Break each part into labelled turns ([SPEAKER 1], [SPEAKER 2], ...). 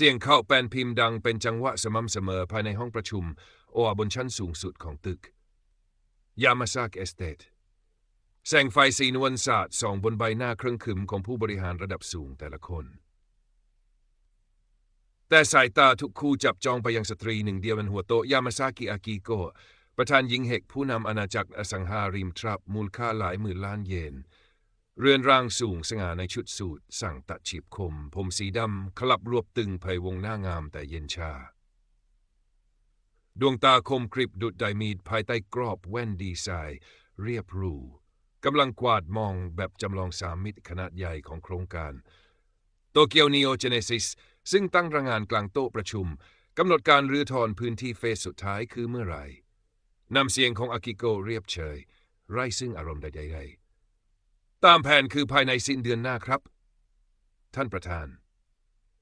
[SPEAKER 1] เสียงเข้าแปนพิมพ์ดังเป็นจังหวะสม่ำเสมอภายในห้องประชุม โออาบนชั้นสูงสุดของตึก ยามาซากเอสเตทแสงไฟสีนวลสาดส่องบนใบหน้าเครื่องขึมของผู้บริหารระดับสูงแต่ละคน แต่สายตาทุกคู่จับจองไปยังสตรีหนึ่งเดียวบนหัวโต๊ะยามาซากิอากิโกะประธานหญิงเฮกผู้นำอาณาจักรอสังหาริมทรัพย์มูลค่าหลายหมื่นล้านเยน เรือนร่างสูงสง่าในชุดสูทสั่งตัดฉีบคม ผมสีดำคลับรวบตึงไพวงหน้างามแต่เย็นชา ดวงตาคมกริบดุดไดมีดภายใต้กรอบแว่นดีไซน์เรียบรูกำลังกวาดมองแบบจำลองสามมิติขนาดใหญ่ของโครงการโตเกียวนีโอเจเนซิสซึ่งตั้งระงานกลางโต๊ะประชุมกำหนดการรื้อถอนพื้นที่เฟสสุดท้ายคือเมื่อไหร่นำเสียงของอากิโกเรียบเฉย ไร้ซึ่งอารมณ์ใดๆ ตามแผนคือภายในสิ้นเดือนหน้าครับ ท่านประธาน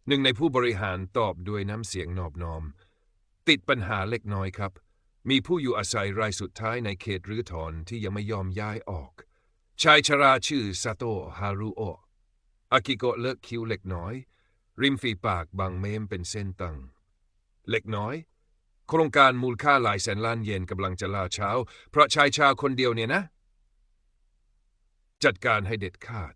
[SPEAKER 1] หนึ่งในผู้บริหารตอบด้วยน้ำเสียงนอบน้อม ติดปัญหาเล็กน้อยครับ มีผู้อยู่อาศัยรายสุดท้ายในเขตรื้อถอนที่ยังไม่ยอมย้ายออก ชายชราชื่อซาโตะฮารุโอะอากิโกะเลิกคิ้วเล็กน้อย ริมฝีปากบางเมมเป็นเส้นตัง เล็กน้อย โครงการมูลค่าหลายแสนล้านเยนกำลังจะลาเช้า เพราะชายชาคนเดียวเนี่ยนะ จัดการให้เด็ดขาด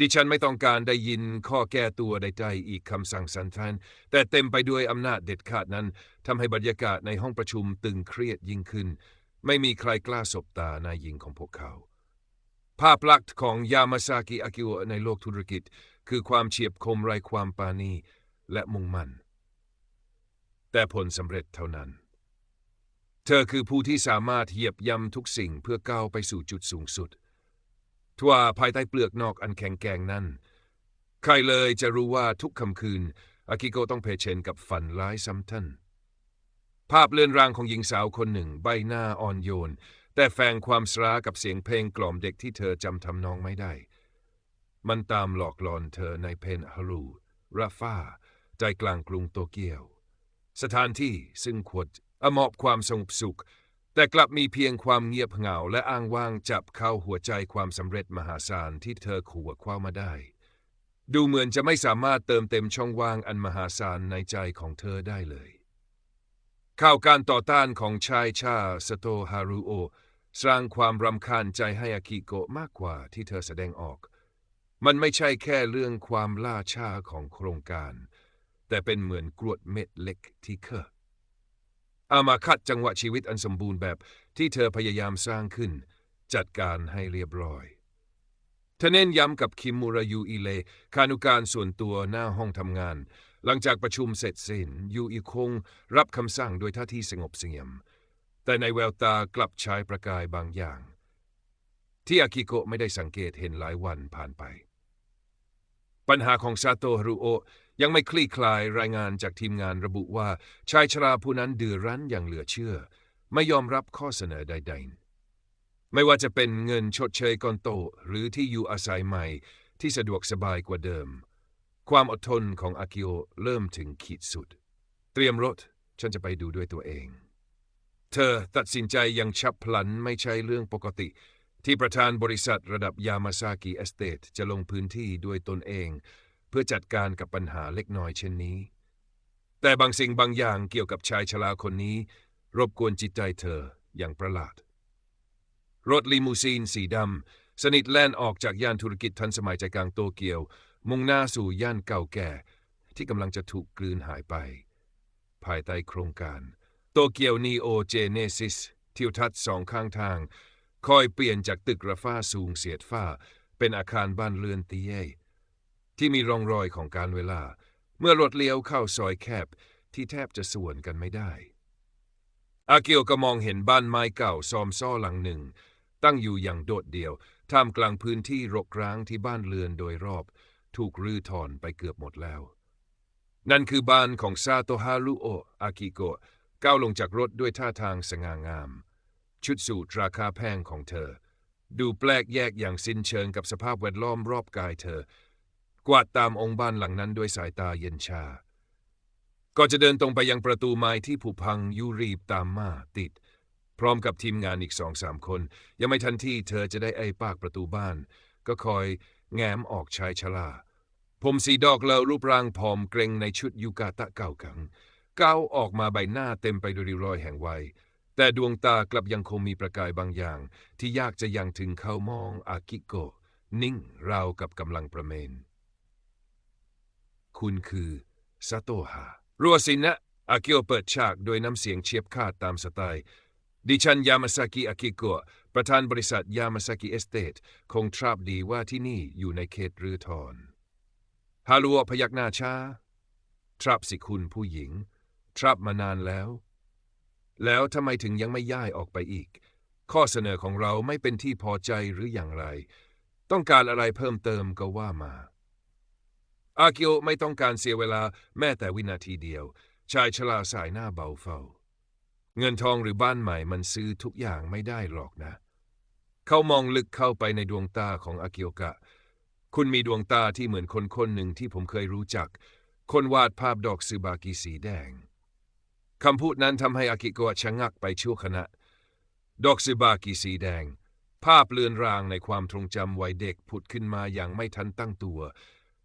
[SPEAKER 1] ดิฉันไม่ต้องการได้ยินข้อแก้ตัวใดๆอีกคำสั่งสันทานแต่เต็มไปด้วยอำนาจเด็ดขาดนั้นทำให้บรรยากาศในห้องประชุมตึงเครียดยิ่งขึ้น ไม่มีใครกล้าสบตานายหญิงของพวกเขา ภาพลักษณ์ของยามาซากิอากิโอในโลกธุรกิจ คือความเฉียบคมไร้ความปานีและมุ่งมั่น แต่ผลสำเร็จเท่านั้นเธอคือผู้ที่สามารถเหยียบย่ำทุกสิ่งเพื่อก้าวไปสู่จุดสูงสุด ทว่าภายใต้เปลือกนอกอันแข็งแกร่งนั้น ใครเลยจะรู้ว่าทุกค่ำคืน อากิโกต้องเผชิญกับฝันร้ายซ้ำท่าน ภาพเลื่อนรางของหญิงสาวคนหนึ่ง ใบหน้าอ่อนโยน แต่แฝงความสรากับเสียงเพลงกล่อมเด็กที่เธอจำทำนองไม่ได้ มันตามหลอกหลอนเธอในเพนฮารูราฟาใจกลางกรุงโตเกียว สถานที่ซึ่งควรอมอบความสงบสุข แต่กลับมีเพียงความเงียบเหงาและอ้างว้างจับเข้าหัวใจความสำเร็จมหาศาลที่เธอขัวคว้ามาได้ ดูเหมือนจะไม่สามารถเติมเต็มช่องว่างอันมหาศาลในใจของเธอได้เลย ข่าวการต่อต้านของชายชาสโตฮารุโอ สร้างความรำคาญใจให้อากิโกะมากกว่าที่เธอแสดงออก มันไม่ใช่แค่เรื่องความล่าช้าของโครงการ แต่เป็นเหมือนกรวดเม็ดเล็กที่เคอ อามาคัดจังหวะชีวิตอันสมบูรณ์แบบที่เธอพยายามสร้างขึ้น จัดการให้เรียบร้อยเธอเน้นย้ำกับคิมมูรายูอิเลคานุการส่วนตัวหน้าห้องทำงาน หลังจากประชุมเสร็จสิ้นยูอิคงรับคำสั่งโดยท่าทีสงบเสงี่ยม แต่ในแววตากลับชายประกายบางอย่าง ที่อากิโกะไม่ได้สังเกตเห็นหลายวันผ่านไป ปัญหาของซาโตฮารุโอ ยังไม่คลี่คลายรายงานจากทีมงานระบุว่า ชายชราผู้นั้นดื้อรั้นอย่างเหลือเชื่อ ไม่ยอมรับข้อเสนอใด ๆ ไม่ว่าจะเป็นเงินชดเชยก่อนโต หรือที่อยู่อาศัยใหม่ที่สะดวกสบายกว่าเดิม ความอดทนของอากิโอเริ่มถึงขีดสุด เตรียมรถ ฉันจะไปดูด้วยตัวเอง เธอตัดสินใจย่างฉับพลันไม่ใช่เรื่องปกติ ที่ประธานบริษัทระดับยามาซากิเอสเตทจะลงพื้นที่ด้วยตนเอง พื่อจัดการกับปัญหาเล็กน้อยเช่นนี้ แต่บางสิ่งบางอย่างเกี่ยวกับชายชราคนนี้ รบกวนจิตใจเธออย่างประหลาด รถลิมูซีนสีดำ สนิทแล่นออกจากย่านธุรกิจทันสมัยใจกลางโตเกียว มุ่งหน้าสู่ย่านเก่าแก่ ที่กำลังจะถูกกลืนหายไป ภายใต้โครงการ โตเกียวนีโอเจเนซิสทิวทัศน์สองข้างทาง คอยเปลี่ยนจากตึกระฟ้าสูงเสียดฟ้า เป็นอาคารบ้านเรือนเตี้ย ที่มีร่องรอยของการเวลา เมื่อรถเลี้ยวเข้าซอยแคบที่แทบจะส่วนกันไม่ได้ อาเกียวก็มองเห็นบ้านไม้เก่าซอมซ่อหลังหนึ่ง ตั้งอยู่อย่างโดดเดี่ยวท่ามกลางพื้นที่รกร้างที่บ้านเรือนโดยรอบ ถูกรื้อถอนไปเกือบหมดแล้ว นั่นคือบ้านของซาโตฮารุโออากิโกะก้าวลงจากรถด้วยท่าทางสง่างาม ชุดสูทราคาแพงของเธอ ดูแปลกแยกอย่างสิ้นเชิงกับสภาพแวดล้อมรอบกายเธอ กวาดตามองค์บ้านหลังนั้นด้วยสายตาเย็นชา ก็จะเดินตรงไปยังประตูไม้ที่ผุพังยูรีบตามมาติด พร้อมกับทีมงานอีกสองสามคน ยังไม่ทันที่เธอจะได้ไอ้ปากประตูบ้าน ก็คอยแง้มออกชายชลาผมสีดอกแล้วรูปร่างผอมเกรงในชุดยูกาตะเก่าขังก้าวออกมาใบหน้าเต็มไปด้วยริ้วรอยแห่งวัย แต่ดวงตากลับยังคงมีประกายบางอย่าง ที่ยากจะยังถึงเขามองอากิโก นิ่งราวกับกำลังประเมน คุณคือซาโตฮารัวสินะอากิโอเปิดฉากโดยน้ำเสียงเฉียบขาดตามสไตล์ ดิฉันยามาซากิอากิโกะประธานบริษัทยามาซากิเอสเตทคงทราบดีว่าที่นี่อยู่ในเขตรือทอนฮาลัวพยักหน้าช้า ทราบสิคุณผู้หญิง ทราบมานานแล้ว แล้วทำไมถึงยังไม่ย้ายออกไปอีก ข้อเสนอของเราไม่เป็นที่พอใจหรืออย่างไร ต้องการอะไรเพิ่มเติมก็ว่ามา อากิโอไม่ต้องการเสียเวลาแม้แต่วินาทีเดียว ชายชราสายหน้าเบาเฝ้า เงินทองหรือบ้านใหม่มันซื้อทุกอย่างไม่ได้หรอกนะ เขามองลึกเข้าไปในดวงตาของอากิโอกะ คุณมีดวงตาที่เหมือนคนคนหนึ่งที่ผมเคยรู้จัก คนวาดภาพดอกซูบากิสีแดงคำพูดนั้นทำให้อากิโกะชะงักไปชั่วขณะ ดอกซูบากิสีแดง ภาพเลือนรางในความทรงจำวัยเด็กผุดขึ้นมาอย่างไม่ทันตั้งตัว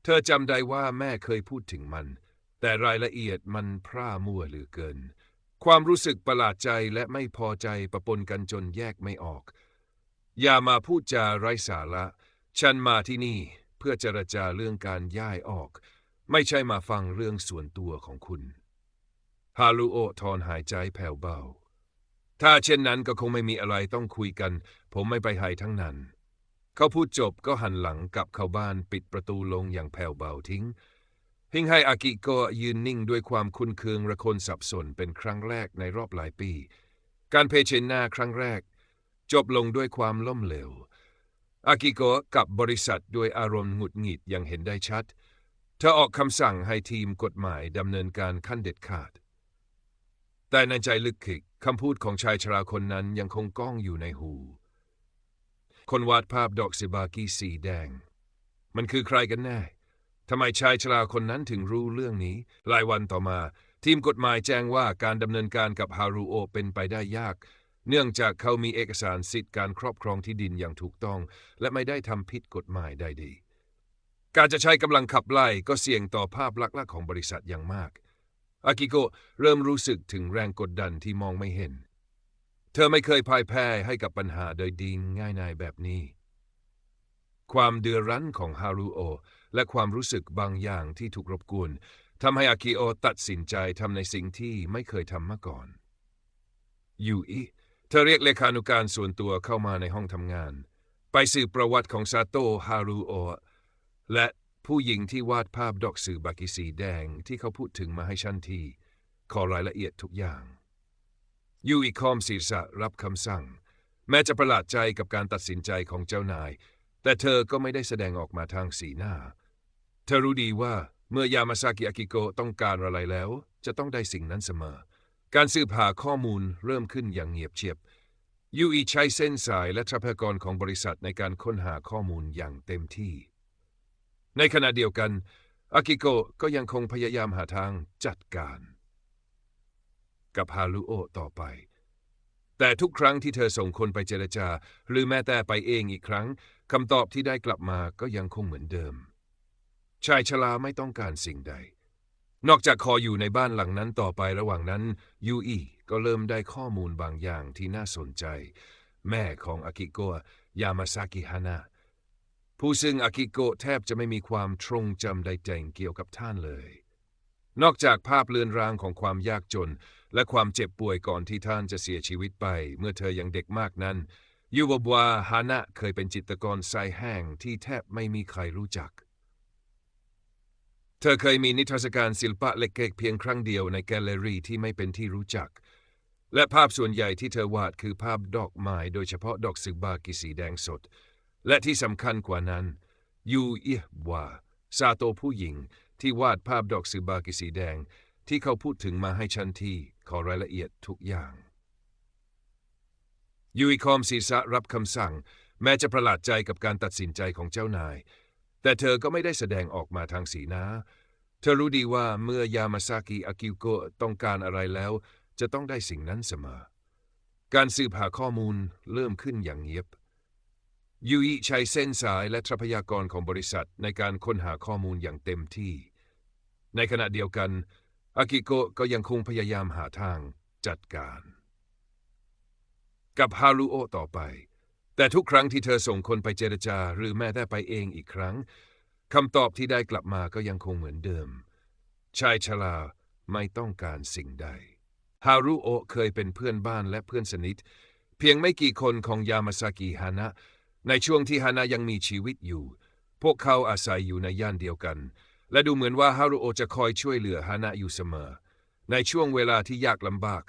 [SPEAKER 1] เธอจำได้ว่าแม่เคยพูดถึงมัน แต่รายละเอียดมันพร่ามัวเหลือเกิน ความรู้สึกประหลาดใจและไม่พอใจประปนกันจนแยกไม่ออก อย่ามาพูดจาไร้สาระ ฉันมาที่นี่เพื่อเจรจาเรื่องการย้ายออก ไม่ใช่มาฟังเรื่องส่วนตัวของคุณฮารุโอถอนหายใจแผ่วเบา ถ้าเช่นนั้นก็คงไม่มีอะไรต้องคุยกัน ผมไม่ไปให้ทั้งนั้น เขาพูดจบก็หันหลังกลับเข้าบ้านปิดประตูลงอย่างแผ่วเบาทิ้งพิงให้อากิโกะยืนนิ่งด้วยความคุ้นเคืองระคนสับสนเป็นครั้งแรกในรอบหลายปี การเพชิญหน้าครั้งแรก จบลงด้วยความล้มเหลว อากิโกะกับบริษัทด้วยอารมณ์หงุดหงิดอย่างเห็นได้ชัด เธอออกคำสั่งให้ทีมกฎหมายดำเนินการขั้นเด็ดขาด แต่ในใจลึกขึกคำพูดของชายชราคนนั้นยังคงก้องอยู่ในหู คนวาดภาพดอกซิบากิสีแดง มันคือใครกันแน่ทำไมชายชราคนนั้นถึงรู้เรื่องนี้หลายวันต่อมา ทีมกฎหมายแจ้งว่าการดำเนินการกับฮารุโอเป็นไปได้ยาก เนื่องจากเขามีเอกสารสิทธิ์การครอบครองที่ดินอย่างถูกต้อง และไม่ได้ทำผิดกฎหมายใดดี การจะใช้กำลังขับไล่ก็เสี่ยงต่อภาพลักษณ์ของบริษัทอย่างมาก อากิโกะเริ่มรู้สึกถึงแรงกดดันที่มองไม่เห็น เธอไม่เคยพ่ายแพ้ให้กับปัญหาโดยดีง่ายนายแบบนี้ ความเดือดรั้นของฮารุโอ และความรู้สึกบางอย่างที่ถูกรบกวนทำให้อากิโอตัดสินใจทำในสิ่งที่ไม่เคยทำมาก่อน ยูอิเธอเรียกเลขานุการส่วนตัวเข้ามาในห้องทำงาน ไปสืบประวัติของซาโตฮารุโอ และผู้หญิงที่วาดภาพดอกสือบากิสีแดงที่เขาพูดถึงมาให้ฉันที ขอรายละเอียดทุกอย่าง ยูอีคอมศีรษะรับคำสั่ง แม้จะประหลาดใจกับการตัดสินใจของเจ้านาย แต่เธอก็ไม่ได้แสดงออกมาทางสีหน้า เธอรู้ดีว่าเมื่อยามาซากิอากิโกะต้องการอะไรแล้ว จะต้องได้สิ่งนั้นเสมอ การสืบหาข้อมูลเริ่มขึ้นอย่างเงียบเชียบยูอีใช้เส้นสายและทรัพยากรของบริษัทในการค้นหาข้อมูลอย่างเต็มที่ ในขณะเดียวกันอากิโกะก็ยังคงพยายามหาทางจัดการ กับฮารุโอต่อไป แต่ทุกครั้งที่เธอส่งคนไปเจรจา หรือแม้แต่ไปเองอีกครั้งคำตอบที่ได้กลับมาก็ยังคงเหมือนเดิม ชายชราไม่ต้องการสิ่งใด นอกจากขออยู่ในบ้านหลังนั้นต่อไประหว่างนั้นยูอีก็เริ่มได้ข้อมูลบางอย่างที่น่าสนใจ แม่ของอากิโกะยามาซากิฮานะผู้ซึ่งอากิโกะแทบจะไม่มีความทรงจำใดๆเกี่ยวกับท่านเลย นอกจากภาพเลือนรางของความยากจน และความเจ็บป่วยก่อนที่ท่านจะเสียชีวิตไป เมื่อเธอยังเด็กมากนั้น ยูบวาฮานะเคยเป็นจิตรกรทรายแห้งที่แทบไม่มีใครรู้จัก เธอเคยมีนิทรรศการศิลปะเล็กๆเพียงครั้งเดียวในแกลเลอรี่ที่ไม่เป็นที่รู้จัก และภาพส่วนใหญ่ที่เธอวาดคือภาพดอกไม้โดยเฉพาะดอกสึบากิสีแดงสด และที่สำคัญกว่านั้นยูเอียบวาซาโตผู้หญิง ที่วาดภาพดอกสึกบากิสีแดง ที่เขาพูดถึงมาให้ฉันที่ขอรายละเอียดทุกอย่างยูอีคอมศีรษะรับคำสั่ง แม้จะประหลาดใจกับการตัดสินใจของเจ้านาย แต่เธอก็ไม่ได้แสดงออกมาทางสีหน้า เธอรู้ดีว่าเมื่อยามาซากิอากิโกะต้องการอะไรแล้ว จะต้องได้สิ่งนั้นเสมอ การสืบหาข้อมูลเริ่มขึ้นอย่างเงียบยูอิใช้เส้นสายและทรัพยากรของบริษัทในการค้นหาข้อมูลอย่างเต็มที่ ในขณะเดียวกัน อากิโกะก็ยังคงพยายามหาทางจัดการ กับฮารุโอต่อไป แต่ทุกครั้งที่เธอส่งคนไปเจรจาหรือแม้แต่ไปเองอีกครั้งคำตอบที่ได้กลับมาก็ยังคงเหมือนเดิม ชายชราไม่ต้องการสิ่งใด ฮารุโอเคยเป็นเพื่อนบ้านและเพื่อนสนิท เพียงไม่กี่คนของยามาซากิฮานะ ในช่วงที่ฮานะยังมีชีวิตอยู่ พวกเขาอาศัยอยู่ในย่านเดียวกัน และดูเหมือนว่าฮารุโอจะคอยช่วยเหลือฮานะอยู่เสมอ ในช่วงเวลาที่ยากลำบาก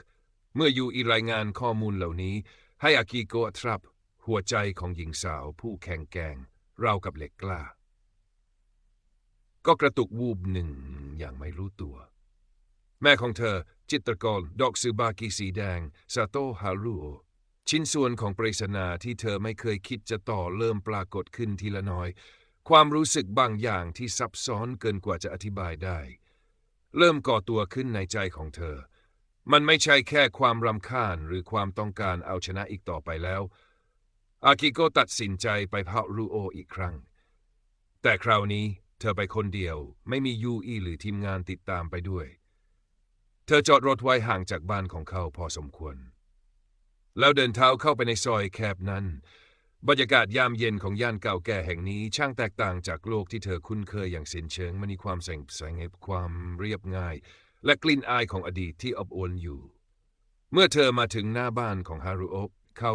[SPEAKER 1] เมื่อยูอีรายงานข้อมูลเหล่านี้ ให้อากิโกะทรับ หัวใจของหญิงสาวผู้แข็งแกร่งราวกับเหล็กกล้า ก็กระตุกวูบหนึ่งอย่างไม่รู้ตัว แม่ของเธอ จิตรกรดอกซูบากิสีแดงซาโตฮารุโอชิ้นส่วนของปริศนาที่เธอไม่เคยคิดจะต่อเริ่มปรากฏขึ้นทีละน้อย ความรู้สึกบางอย่างที่ซับซ้อนเกินกว่าจะอธิบายได้ เริ่มก่อตัวขึ้นในใจของเธอ มันไม่ใช่แค่ความรำคาญหรือความต้องการเอาชนะอีกต่อไปแล้ว อากิโกตัดสินใจไปพารูโออีกครั้ง แต่คราวนี้เธอไปคนเดียว ไม่มียูอีหรือทีมงานติดตามไปด้วย เธอจอดรถไว้ห่างจากบ้านของเขาพอสมควร แล้วเดินเท้าเข้าไปในซอยแคบนั้น บรรยากาศยามเย็นของย่านเก่าแก่แห่งนี้ช่างแตกต่างจากโลกที่เธอคุ้นเคยอย่างสิ้นเชิงมันมีความแสงแสงความเรียบง่าย และกลิ่นอายของอดีตที่อบอวลอยู่ เมื่อเธอมาถึงหน้าบ้านของฮารุโอะเขา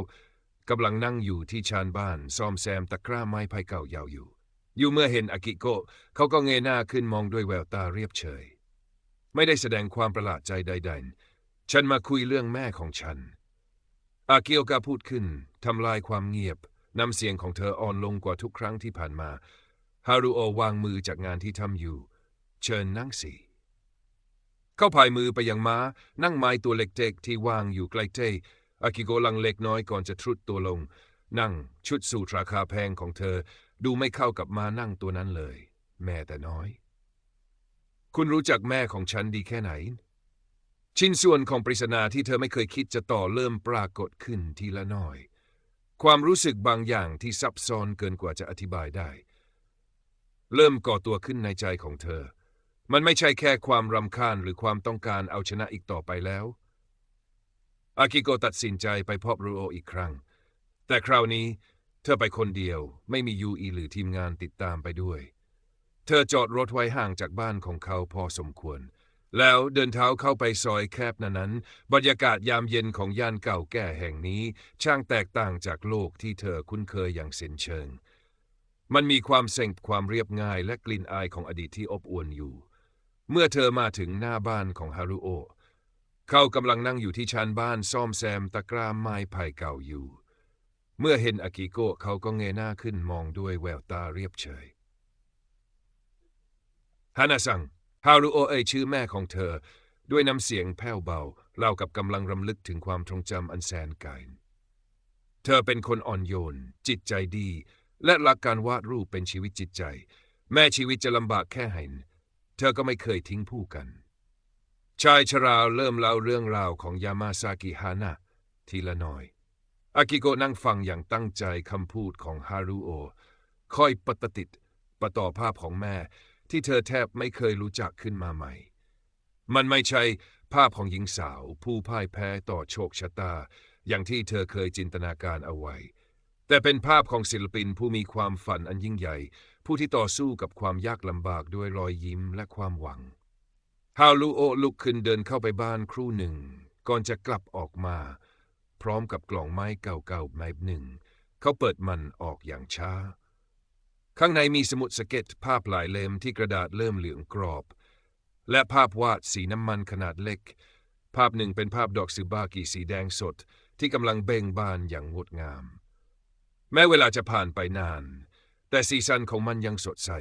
[SPEAKER 1] กำลังนั่งอยู่ที่ชานบ้านซ่อมแซมตะกร้าไม้ไผ่เก่ายาวอยู่ อยู่เมื่อเห็นอากิโกะเขาก็เงยหน้าขึ้นมองด้วยแววตาเรียบเฉย ไม่ได้แสดงความประหลาดใจใดๆ ฉันมาคุยเรื่องแม่ของฉัน อากิโอกาพูดขึ้นทำลายความเงียบ น้ำเสียงของเธออ่อนลงกว่าทุกครั้งที่ผ่านมาฮารุโอวางมือจากงานที่ทำอยู่ เชิญนั่งสิเข้าพายมือไปยังม้า นั่งไม้ตัวเล็กๆที่วางอยู่ใกล้เจอากิโกลังเล็กน้อยก่อนจะทรุดตัวลง นั่งชุดสูทราคาแพงของเธอ ดูไม่เข้ากับม้านั่งตัวนั้นเลย แม่แต่น้อย คุณรู้จักแม่ของฉันดีแค่ไหน ชิ้นส่วนของปริศนาที่เธอไม่เคยคิดจะต่อเริ่มปรากฏขึ้นทีละน้อย ความรู้สึกบางอย่างที่ซับซ้อนเกินกว่าจะอธิบายได้ เริ่มก่อตัวขึ้นในใจของเธอ มันไม่ใช่แค่ความรำคาญหรือความต้องการเอาชนะอีกต่อไปแล้ว อากิโกตัดสินใจไปพบรูโออีกครั้ง แต่คราวนี้เธอไปคนเดียวไม่มียูอีหรือทีมงานติดตามไปด้วย เธอจอดรถไว้ห่างจากบ้านของเขาพอสมควร แล้วเดินเท้าเข้าไปซอยแคบนั้นนั้น บรรยากาศยามเย็นของย่านเก่าแก่แห่งนี้ ช่างแตกต่างจากโลกที่เธอคุ้นเคยอย่างสิ้นเชิง มันมีความเส่งความเรียบง่ายและกลิ่นอายของอดีตที่อบอวลอยู่ เมื่อเธอมาถึงหน้าบ้านของฮารุโอ เขากำลังนั่งอยู่ที่ชานบ้านซ่อมแซมตะกร้าไม้ไผ่เก่าอยู่ เมื่อเห็นอากิโกะเขาก็เงยหน้าขึ้นมองด้วยแววตาเรียบเฉยฮานาซัง ฮารุโอเอ่ยชื่อแม่ของเธอ ด้วยน้ำเสียงแผ่วเบาเล่ากับกำลังรำลึกถึงความทรงจำอันแสนไกลเธอเป็นคนอ่อนโยน จิตใจดี และรักการวาดรูปเป็นชีวิตจิตใจ แม้ชีวิตจะลำบากแค่ไหนเธอก็ไม่เคยทิ้งผู้กัน ชายชราเริ่มเล่าเรื่องราวของยามาซากิฮานะทีละน้อย อากิโกะนั่งฟังอย่างตั้งใจคำพูดของฮารุโอคอยปฏิติดประต่อภาพของแม่ ที่เธอแทบไม่เคยรู้จักขึ้นมาใหม่ มันไม่ใช่ภาพของหญิงสาว ผู้พ่ายแพ้ต่อโชคชะตา อย่างที่เธอเคยจินตนาการเอาไว้ แต่เป็นภาพของศิลปินผู้มีความฝันอันยิ่งใหญ่ ผู้ที่ต่อสู้กับความยากลำบากด้วยรอยยิ้มและความหวัง ฮาลูโอลุกขึ้นเดินเข้าไปบ้านครู่หนึ่ง ก่อนจะกลับออกมา พร้อมกับกล่องไม้เก่าๆใบหนึ่ง เขาเปิดมันออกอย่างช้า ข้างในมีสมุดสเก็ตภาพหลายเล่มที่กระดาษเริ่มเหลืองกรอบ และภาพวาดสีน้ำมันขนาดเล็ก ภาพหนึ่งเป็นภาพดอกซูบากิสีแดงสดที่กำลังเบ่งบานอย่างงดงาม แม้เวลาจะผ่านไปนาน แต่สีสันของมันยังสดใส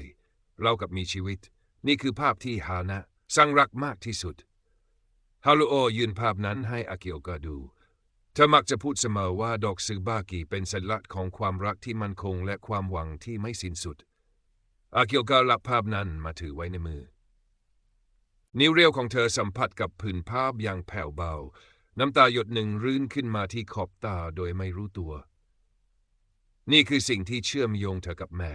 [SPEAKER 1] เรากับมีชีวิต นี่คือภาพที่ฮานะสังรักมากที่สุดฮารุโอยืนภาพนั้นให้อากิโอกาดู เธอมักจะพูดเสมอว่าดอกซูบากิเป็นสัญลักษณ์ของความรักที่มั่นคงและความหวังที่ไม่สิ้นสุด อากิโอการับภาพนั้นมาถือไว้ในมือ นิ้วเรียวของเธอสัมผัสกับผืนภาพอย่างแผ่วเบา น้ำตาหยดหนึ่งรื่นขึ้นมาที่ขอบตาโดยไม่รู้ตัว นี่คือสิ่งที่เชื่อมโยงเธอกับแม่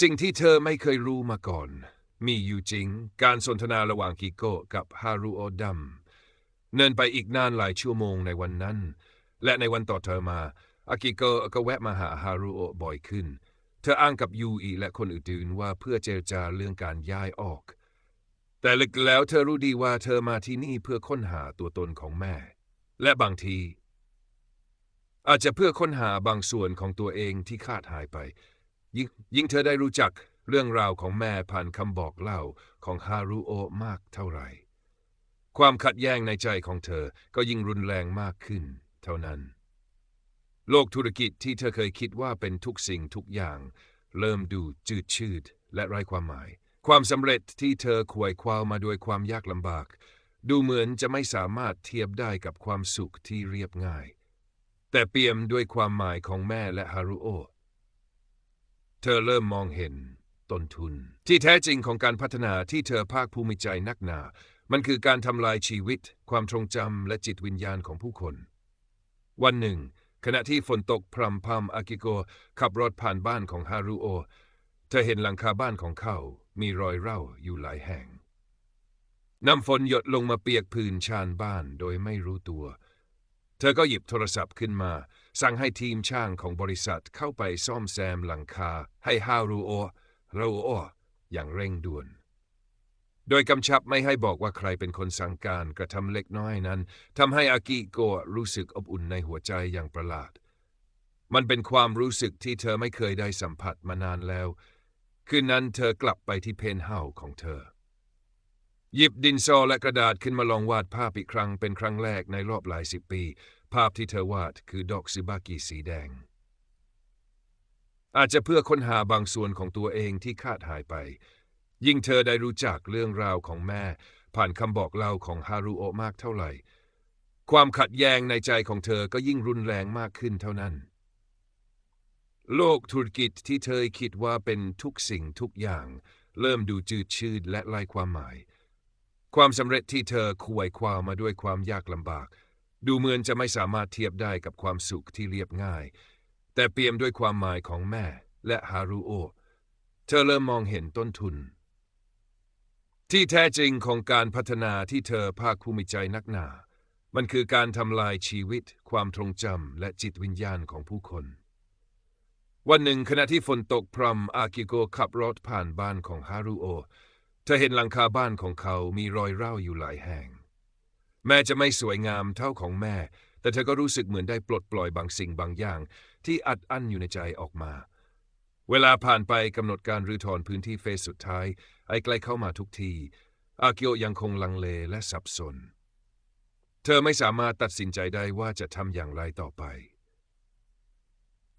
[SPEAKER 1] สิ่งที่เธอไม่เคยรู้มาก่อน มีอยู่จริง การสนทนาระหว่างกิโกะกับฮารุโอดัม เนินไปอีกนานหลายชั่วโมงในวันนั้น และในวันต่อเธอมา อากิโกะก็แวะมาหาฮารุโอะบ่อยขึ้น เธออ้างกับยูอีและคนอื่นๆว่าเพื่อเจรจาเรื่องการย้ายออก แต่ลึกแล้วเธอรู้ดีว่าเธอมาที่นี่เพื่อค้นหาตัวตนของแม่ และบางที อาจจะเพื่อค้นหาบางส่วนของตัวเองที่ขาดหายไป ยิ่งยิ่งเธอได้รู้จักเรื่องราวของแม่ผ่านคำบอกเล่าของฮารุโอะมากเท่าไหร่ ความขัดแย้งในใจของเธอก็ยิ่งรุนแรงมากขึ้น เท่านั้น โลกธุรกิจที่เธอเคยคิดว่าเป็นทุกสิ่งทุกอย่าง เริ่มดูจืดชืดและไร้ความหมาย ความสำเร็จที่เธอขวยคว้ามาด้วยความยากลำบาก ดูเหมือนจะไม่สามารถเทียบได้กับความสุขที่เรียบง่าย แต่เปี่ยมด้วยความหมายของแม่และฮารุโอเธอเริ่มมองเห็นต้นทุน ที่แท้จริงของการพัฒนาที่เธอภาคภูมิใจนักหนา มันคือการทำลายชีวิต ความทรงจำและจิตวิญญาณของผู้คน วันหนึ่ง ขณะที่ฝนตกพรำพำอากิโกขับรถผ่านบ้านของฮารุโอ เธอเห็นหลังคาบ้านของเขา มีรอยเร่าอยู่หลายแห่ง น้ำฝนหยดลงมาเปียกพื้นชานบ้านโดยไม่รู้ตัว เธอก็หยิบโทรศัพท์ขึ้นมา สั่งให้ทีมช่างของบริษัทเข้าไปซ่อมแซมหลังคาให้ฮารุโอเราอ้ออย่างเร่งด่วน โดยกำชับไม่ให้บอกว่าใครเป็นคนสั่งการกระทำเล็กน้อยนั้นทำให้อากิโกะรู้สึกอบอุ่นในหัวใจอย่างประหลาด มันเป็นความรู้สึกที่เธอไม่เคยได้สัมผัสมานานแล้ว คืนนั้นเธอกลับไปที่เพนเฮาของเธอ หยิบดินสอและกระดาษขึ้นมาลองวาดภาพอีกครั้งเป็นครั้งแรกในรอบหลายสิบปี ภาพที่เธอวาดคือดอกซิบากิสีแดง อาจจะเพื่อค้นหาบางส่วนของตัวเองที่ขาดหายไป ยิ่งเธอได้รู้จักเรื่องราวของแม่ ผ่านคำบอกเล่าของฮารุโอะมากเท่าไหร่ ความขัดแย้งในใจของเธอก็ยิ่งรุนแรงมากขึ้นเท่านั้น โลกธุรกิจที่เธอคิดว่าเป็นทุกสิ่งทุกอย่าง เริ่มดูจืดชืดและไร้ความหมาย ความสำเร็จที่เธอควยความาด้วยความยากลำบาก ดูเหมือนจะไม่สามารถเทียบได้กับความสุขที่เรียบง่าย แต่เปี่ยมด้วยความหมายของแม่และฮารุโอเธอเริ่มมองเห็นต้นทุน ที่แท้จริงของการพัฒนาที่เธอภาคภูมิใจนักหนา มันคือการทำลายชีวิต ความทรงจำและจิตวิญญาณของผู้คน วันหนึ่งขณะที่ฝนตกพรำอากิโกขับรถผ่านบ้านของฮารุโอ เธอเห็นหลังคาบ้านของเขามีรอยเร่าอยู่หลายแห่ง แม้จะไม่สวยงามเท่าของแม่ แต่เธอก็รู้สึกเหมือนได้ปลดปล่อยบางสิ่งบางอย่าง ที่อัดอั้นอยู่ในใจออกมา เวลาผ่านไปกำหนดการรื้อถอนพื้นที่เฟสสุดท้าย ไอ้ใกล้เข้ามาทุกที อากิโอยังคงลังเลและสับสน เธอไม่สามารถตัดสินใจได้ว่าจะทำอย่างไรต่อไป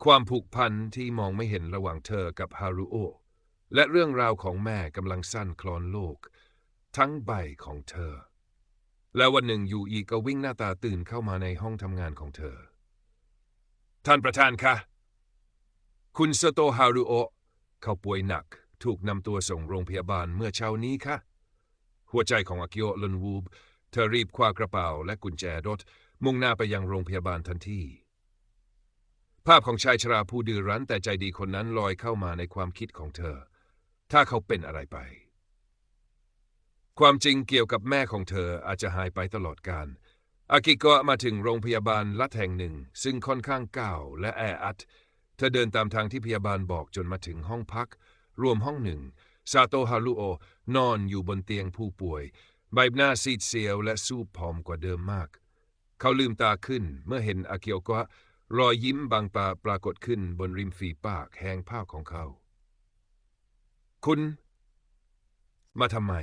[SPEAKER 1] ความผูกพันที่มองไม่เห็นระหว่างเธอกับฮารุโอและเรื่องราวของแม่กำลังสั้นคลอนโลก ทั้งใบของเธอ และวันหนึ่งยูอีก็วิ่งหน้าตาตื่นเข้ามาในห้องทำงานของเธอ ท่านประธานคะ คุณสโตฮารุโอเขาป่วยหนัก ถูกนำตัวส่งโรงพยาบาลเมื่อเช้านี้คะหัวใจของอากิโอลนวูบ เธอรีบคว้ากระเป๋าและกุญแจรถ มุ่งหน้าไปยังโรงพยาบาลทันทีภาพของชายชราผู้ดื้อรั้นแต่ใจดีคนนั้นลอยเข้ามาในความคิดของเธอ ถ้าเขาเป็นอะไรไป ความจริงเกี่ยวกับแม่ของเธออาจจะหายไปตลอดกาลอากิโกะมาถึงโรงพยาบาลลัดแห่งหนึ่ง ซึ่งค่อนข้างเก่าและแออัด เธอเดินตามทางที่พยาบาลบอกจนมาถึงห้องพัก รวมห้องหนึ่ง ซาโตฮารุโอนอนอยู่บนเตียงผู้ป่วย ใบหน้าซีดเซียวและสูบผอมกว่าเดิมมาก เขาลืมตาขึ้นเมื่อเห็นอากิโอกะรอยยิ้มบางตาปรากฏขึ้นบนริมฝีปากแห้งผ้าของเขา คุณ มาทำไม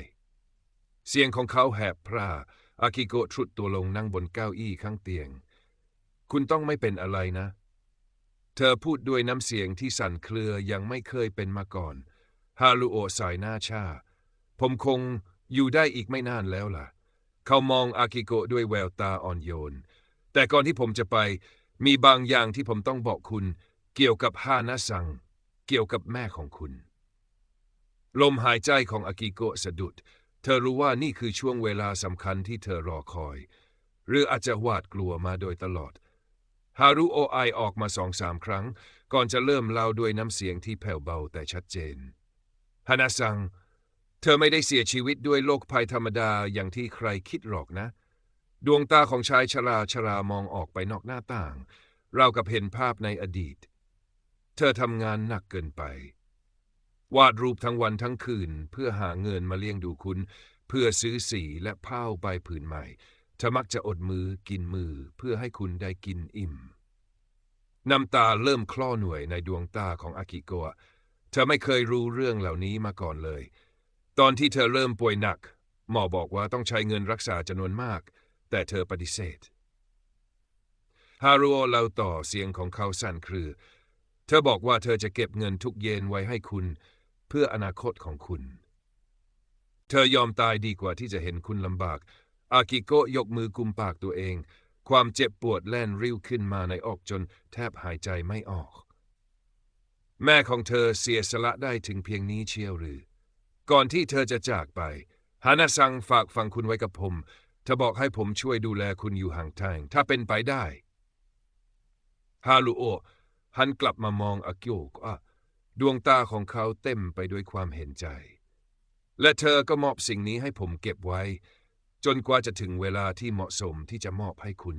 [SPEAKER 1] เสียงของเขาแหบพร่าอากิโกะทรุดตัวลงนั่งบนเก้าอี้ข้างเตียง คุณต้องไม่เป็นอะไรนะ เธอพูดด้วยน้ำเสียงที่สั่นเครือยังไม่เคยเป็นมาก่อน ฮารุโอสายหน้าชา ผมคงอยู่ได้อีกไม่นานแล้วล่ะ เขามองอากิโกะด้วยแววตาอ่อนโยน แต่ก่อนที่ผมจะไป มีบางอย่างที่ผมต้องบอกคุณ เกี่ยวกับฮานาซัง เกี่ยวกับแม่ของคุณ ลมหายใจของอากิโกะสะดุด เธอรู้ว่านี่คือช่วงเวลาสำคัญที่เธอรอคอย หรืออาจจะหวาดกลัวมาโดยตลอด ฮารุโอไอออกมาสองสามครั้ง ก่อนจะเริ่มเล่าด้วยน้ำเสียงที่แผ่วเบาแต่ชัดเจนฮานาซัง เธอไม่ได้เสียชีวิตด้วยโรคภัยธรรมดาอย่างที่ใครคิดหรอกนะ ดวงตาของชายชราชรามองออกไปนอกหน้าต่าง เรากับเห็นภาพในอดีต เธอทำงานหนักเกินไป วาดรูปทั้งวันทั้งคืนเพื่อหาเงินมาเลี้ยงดูคุณ เพื่อซื้อสีและผ้าใบผืนใหม่ เธอมักจะอดมือกินมือเพื่อให้คุณได้กินอิ่ม น้ำตาเริ่มคลอหน่วยในดวงตาของอากิโกะ เธอไม่เคยรู้เรื่องเหล่านี้มาก่อนเลย ตอนที่เธอเริ่มป่วยหนัก หมอบอกว่าต้องใช้เงินรักษาจำนวนมาก แต่เธอปฏิเสธ ฮารุโอเล่าต่อเสียงของเขาสั่นครือ เธอบอกว่าเธอจะเก็บเงินทุกเยนไว้ให้คุณ เพื่ออนาคตของคุณ เธอยอมตายดีกว่าที่จะเห็นคุณลำบาก อากิโกะยกมือกุมปากตัวเอง ความเจ็บปวดแล่นริ้วขึ้นมาในอกจนแทบหายใจไม่ออก แม่ของเธอเสียสละได้ถึงเพียงนี้เชียวหรือ ก่อนที่เธอจะจากไปฮานาซังฝากฟังคุณไว้กับผมเธอบอกให้ผมช่วยดูแลคุณอยู่ห่างทาง ถ้าเป็นไปได้ฮารุโอหันกลับมามองอากิโอะดวงตาของเขาเต็มไปด้วยความเห็นใจ และเธอก็มอบสิ่งนี้ให้ผมเก็บไว้ จนกว่าจะถึงเวลาที่เหมาะสมที่จะมอบให้คุณ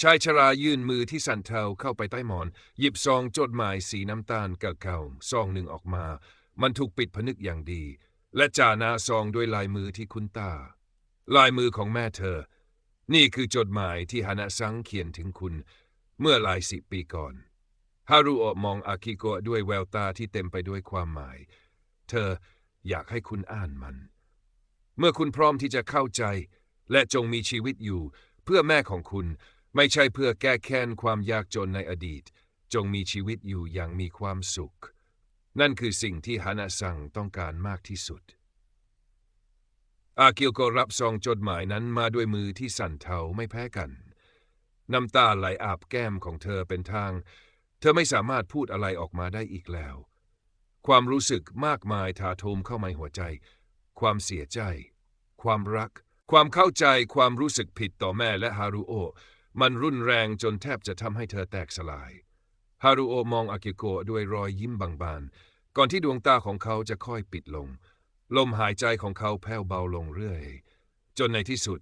[SPEAKER 1] ชายชรายื่นมือที่สั่นเทาเข้าไปใต้หมอน หยิบซองจดหมายสีน้ำตาลเก่าๆซองหนึ่งออกมา มันถูกปิดผนึกอย่างดี และจ่าหน้าซองด้วยลายมือที่คุ้นตา ลายมือของแม่เธอ นี่คือจดหมายที่ฮานะซังเขียนถึงคุณ เมื่อหลายสิบปีก่อนฮารุโอะมองอากิโกะด้วยแววตาที่เต็มไปด้วยความหมาย เธออยากให้คุณอ่านมัน เมื่อคุณพร้อมที่จะเข้าใจ และจงมีชีวิตอยู่ เพื่อแม่ของคุณ ไม่ใช่เพื่อแก้แค้นความยากจนในอดีต จงมีชีวิตอยู่อย่างมีความสุข นั่นคือสิ่งที่ฮานาซังต้องการมากที่สุด อากิโกะรับซองจดหมายนั้นมาด้วยมือที่สั่นเทาไม่แพ้กัน น้ำตาไหลอาบแก้มของเธอเป็นทาง เธอไม่สามารถพูดอะไรออกมาได้อีกแล้ว ความรู้สึกมากมายถาโถมเข้ามาหัวใจ ความเสียใจ ความรัก ความเข้าใจความรู้สึกผิดต่อแม่และฮารุโอมันรุนแรงจนแทบจะทำให้เธอแตกสลาย ฮารุโอมองอากิโกะด้วยรอยยิ้มบางๆ ก่อนที่ดวงตาของเขาจะค่อยปิดลง ลมหายใจของเขาแผ่วเบาลงเรื่อย จนในที่สุด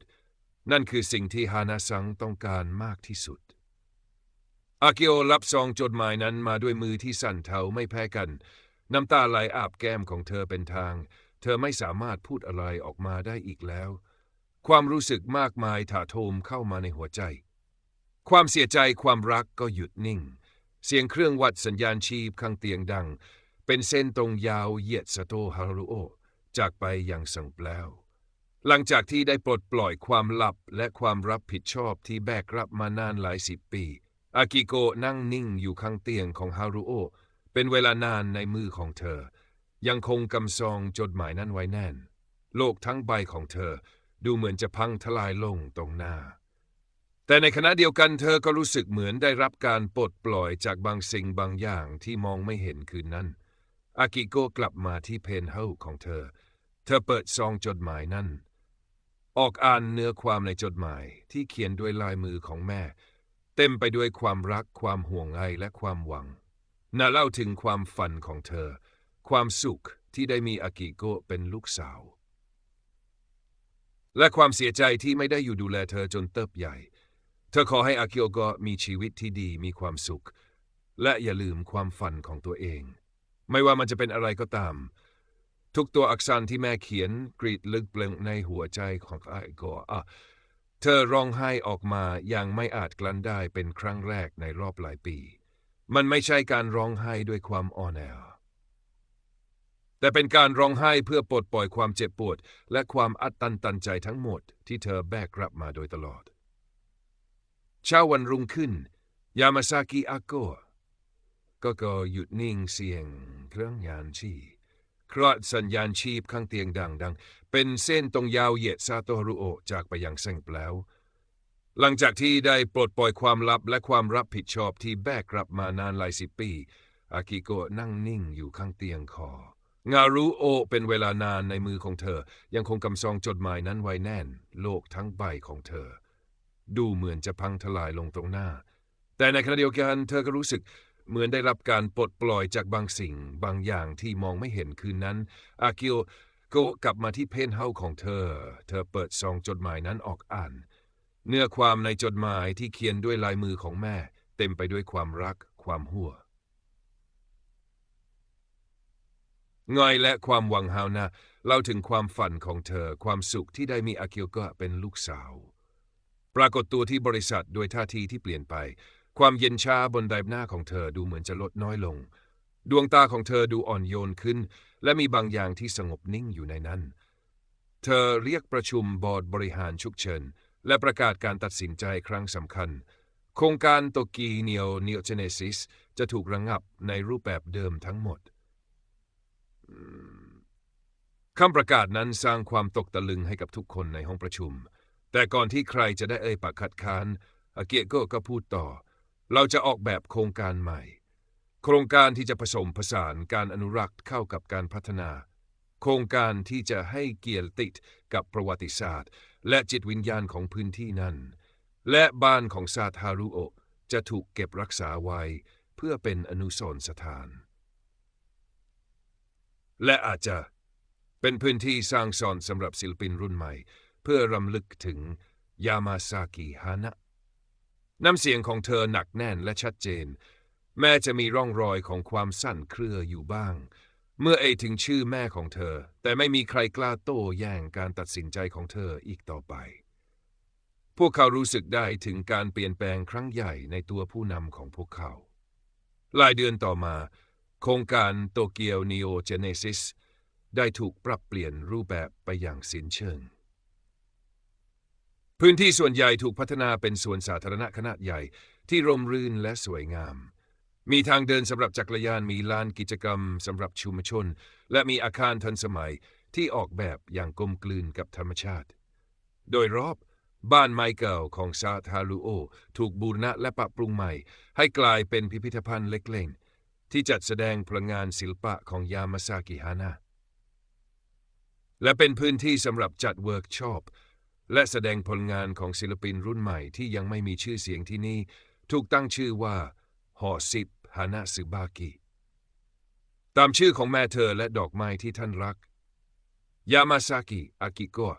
[SPEAKER 1] นั่นคือสิ่งที่ฮานาซังต้องการมากที่สุด อากิโอรับซองจดหมายนั้นมาด้วยมือที่สั่นเทาไม่แพ้กัน น้ำตาไหลอาบแก้มของเธอเป็นทาง เธอไม่สามารถพูดอะไรออกมาได้อีกแล้ว ความรู้สึกมากมายถาโถมเข้ามาในหัวใจ ความเสียใจความรักก็หยุดนิ่ง เสียงเครื่องวัดสัญญาณชีพข้างเตียงดัง เป็นเส้นตรงยาวเหยียดสโตฮารุโอ จากไปอย่างสงบแล้วหลังจากที่ได้ปลดปล่อยความลับและความรับผิดชอบที่แบกรับมานานหลายสิบปี อากิโกนั่งนิ่งอยู่ข้างเตียงของฮารุโอ เป็นเวลานานในมือของเธอ ยังคงกำซองจดหมายนั้นไว้แน่น โลกทั้งใบของเธอดูเหมือนจะพังทลายลงตรงหน้า แต่ในขณะเดียวกันเธอก็รู้สึกเหมือนได้รับการปลดปล่อยจากบางสิ่งบางอย่างที่มองไม่เห็นคืนนั้น อากิโกกลับมาที่เพนเฮาของเธอ เธอเปิดซองจดหมายนั้น ออกอ่านเนื้อความในจดหมายที่เขียนด้วยลายมือของแม่ เต็มไปด้วยความรักความห่วงใยและความหวังน่าเล่าถึงความฝันของเธอ ความสุขที่ได้มีอากิโกะเป็นลูกสาว และความเสียใจที่ไม่ได้อยู่ดูแลเธอจนเติบใหญ่ เธอขอให้อากิโอกะมีชีวิตที่ดีมีความสุข และอย่าลืมความฝันของตัวเอง ไม่ว่ามันจะเป็นอะไรก็ตาม ทุกตัวอักษรที่แม่เขียนกรีดลึกเปลงในหัวใจของอากิโกะเธอร้องไห้ออกมาอย่างไม่อาจกลั้นได้เป็นครั้งแรกในรอบหลายปี มันไม่ใช่การร้องไห้ด้วยความอ่อนแอ แต่เป็นการร้องไห้เพื่อปลดปล่อยความเจ็บปวด และความอัดตันตันใจทั้งหมดที่เธอแบกรับมาโดยตลอด เช้าวันรุ่งขึ้น ยามาซากิอาโกะก็ก็หยุดนิ่งเสียงเครื่องยานชีเคราะห์สัญญาณชีพข้างเตียงดังดัง เป็นเส้นตรงยาวเหยียดซาโตฮารุโอจากไปยังเส้งแล้วหลังจากที่ได้ปลดปล่อยความลับและความรับผิดชอบที่แบกรับมานานหลายสิบปี อากิโกะนั่งนิ่งอยู่ข้างเตียงคอ งารุโอเป็นเวลานานในมือของเธอ ยังคงกำซองจดหมายนั้นไว้แน่น โลกทั้งใบของเธอ ดูเหมือนจะพังทลายลงตรงหน้า แต่ในขณะเดียวกันเธอก็รู้สึกเหมือนได้รับการปลดปล่อยจากบางสิ่งบางอย่างที่มองไม่เห็นคืนนั้น อากิโอก็กลับมาที่เพนเฮาของเธอ เธอเปิดซองจดหมายนั้นออกอ่าน เนื้อความในจดหมายที่เขียนด้วยลายมือของแม่ เต็มไปด้วยความรัก ความหัวง งอยและความหวังหาวนาเล่าถึงความฝันของเธอ ความสุขที่ได้มีอากิโอกะเป็นลูกสาว ปรากฏตัวที่บริษัทโดยท่าทีที่เปลี่ยนไป ความเย็นชาบนใบหน้าของเธอดูเหมือนจะลดน้อยลง ดวงตาของเธอดูอ่อนโยนขึ้น และมีบางอย่างที่สงบนิ่งอยู่ในนั้น เธอเรียกประชุมบอร์ดบริหารฉุกเฉินและประกาศการตัดสินใจครั้งสำคัญ โครงการโตกีเนียวเนียเจเนซิสจะถูกระงงับในรูปแบบเดิมทั้งหมด คำประกาศนั้นสร้างความตกตะลึงให้กับทุกคนในห้องประชุม แต่ก่อนที่ใครจะได้เอ่ยปากคัดค้าน อาเกียโกก็พูดต่อ เราจะออกแบบโครงการใหม่ โครงการที่จะผสมผสานการอนุรักษ์เข้ากับการพัฒนา โครงการที่จะให้เกียรติกับประวัติศาสตร์ และจิตวิญญาณของพื้นที่นั้น และบ้านของซาทารุโอจะถูกเก็บรักษาไว้ เพื่อเป็นอนุสรณ์สถาน และอาจจะเป็นพื้นที่สร้างสอนสำหรับศิลปินรุ่นใหม่ เพื่อรำลึกถึงยามาซากิฮานะน้ำเสียงของเธอหนักแน่นและชัดเจน แม้จะมีร่องรอยของความสั่นเครืออยู่บ้าง เมื่อเอยถึงชื่อแม่ของเธอ แต่ไม่มีใครกล้าโต้แย้งการตัดสินใจของเธออีกต่อไป พวกเขารู้สึกได้ถึงการเปลี่ยนแปลงครั้งใหญ่ในตัวผู้นำของพวกเขาหลายเดือนต่อมา โครงการโตเกียวนีโอเจเนซิสได้ถูกปรับเปลี่ยนรูปแบบไปอย่างสิ้นเชิง พื้นที่ส่วนใหญ่ถูกพัฒนาเป็นสวนสาธารณะขนาดใหญ่ที่ร่มรื่นและสวยงาม มีทางเดินสำหรับจักรยาน มีลานกิจกรรมสำหรับชุมชน และมีอาคารทันสมัยที่ออกแบบอย่างกลมกลืนกับธรรมชาติ โดยรอบบ้านไมเก่าของซาทารุโอ ถูกบูรณะและปรับปรุงใหม่ ให้กลายเป็นพิพิธภัณฑ์เล็กๆ ที่จัดแสดงพลังงานศิลปะของยามาซากิฮานะและเป็นพื้นที่สำหรับจัดเวิร์กช็อปและแสดงผลงานของศิลปินรุ่นใหม่ที่ยังไม่มีชื่อเสียงที่นี่ ถูกตั้งชื่อว่าหอสิบฮานาซึบากิตามชื่อของแม่เธอและดอกไม้ที่ท่านรักยามาซากิอากิโกะ